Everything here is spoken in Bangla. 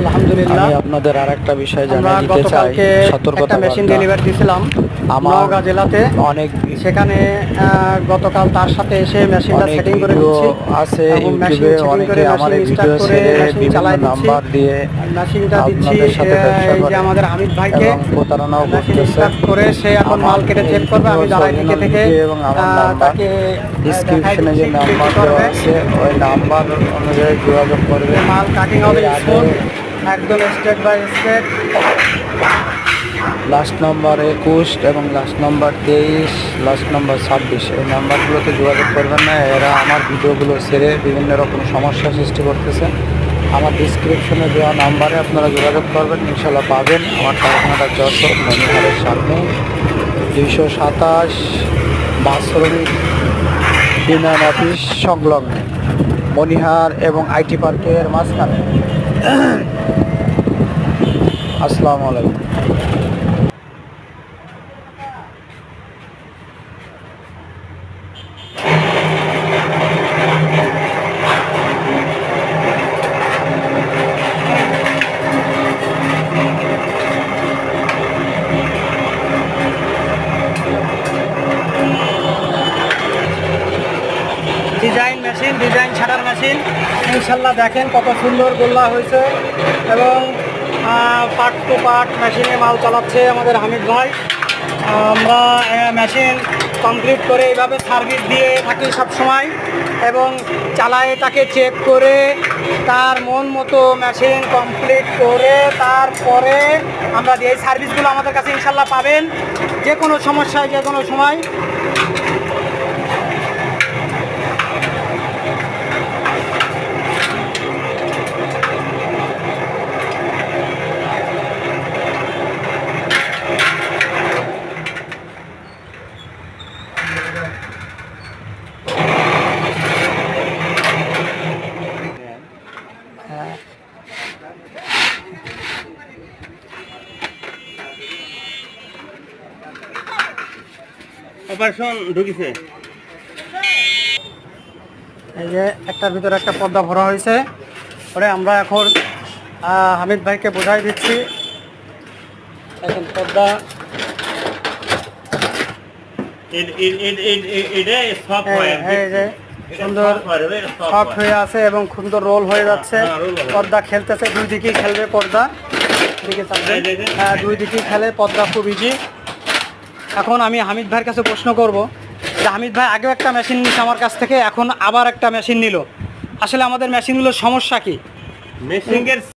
আলহামদুলিল্লাহ। আমি আপনাদের আর একটা বিষয় জানিয়ে দিতে চাই গতকালকে সতর্কতা মেশিন ডেলিভারি দিয়েছিলাম নওগাঁ জেলাতে। অনেক সেখানে গতকাল তার সাথে এসে মেশিনটা সেটিং করে দিচ্ছি আছে ইউটিউবে অনেকে আমার এই ভিডিও ছেড়ে বিভিন্ন নাম্বার দিয়ে মেশিনটা দিচ্ছি যে আমাদের হামিদ ভাইকে প্রতারণাও করতেছে। করে সে এখন মাল কেটে চেক করবে আমি দাঁড়াই থেকে থেকে এবং আমার নাম্বার ডিসক্রিপশনে যে নাম্বার দেওয়া আছে ওই নাম্বার অনুযায়ী যোগাযোগ করবে। মাল কাটিং হবে একদম step by step last number একুশ এবং লাস্ট নম্বর তেইশ, লাস্ট নম্বর ছাব্বিশ। এই নাম্বারগুলোতে যোগাযোগ করবেন না, এরা আমার ভিডিওগুলো ছেড়ে বিভিন্ন রকম সমস্যা সৃষ্টি করতেছে। আমার ডিসক্রিপশনে দেওয়া নাম্বারে আপনারা যোগাযোগ করবেন ইনশাল্লাহ পাবেন। আমার কারখানাটা যশোর মনিহারের সামনে। দুইশো সাতাশ বাস শ্রমিক বিমান অফিস, সংলগ্ন। মনিহার এবং আইটি পার্কের মাঝখানে। আসসালামু আলাইকুম। ডিজাইন মেশিন ডিজাইন ছাড়ার মেশিন ইনশাল্লাহ দেখেন কত সুন্দর গোল্লা হয়েছে। এবং পার্ট টু পার্ট মেশিনে মাল চালাচ্ছে আমাদের হামিদ ভাই। আমরা মেশিন কমপ্লিট করে এইভাবে সার্ভিস দিয়ে থাকি সব সময় এবং চালায় তাকে চেক করে তার মন মতো মেশিন কমপ্লিট করে তারপরে আমরা এই সার্ভিসগুলো আমাদের কাছে ইনশাল্লাহ পাবেন। যে কোনো সমস্যায়, যে কোনো সময়। অপারেশন ঢুকিছে। এই যে একটার ভিতরে একটা পর্দা ভরা হয়েছে। পরে আমরা এখন হামিদ ভাইকে বোঝাই দিচ্ছি। এখন পর্দা হয় এই- এই যে সুন্দর সফট হয়ে আছে এবং সুন্দর রোল হয়ে যাচ্ছে। হ্যাঁ, পর্দা খেলতেছে দুই দিকেই খেলবে পর্দা দিকে। হ্যাঁ দুই দিকেই খেলে পর্দা খুব ইজি এখন আমি হামিদ ভাইয়ের কাছে প্রশ্ন করব যে হামিদ ভাই আগেও একটা মেশিন নিচ্ছে আমার কাছ থেকে এখন আবার একটা মেশিন নিল। আসলে আমাদের মেশিনগুলোর সমস্যা কী? মেশিনের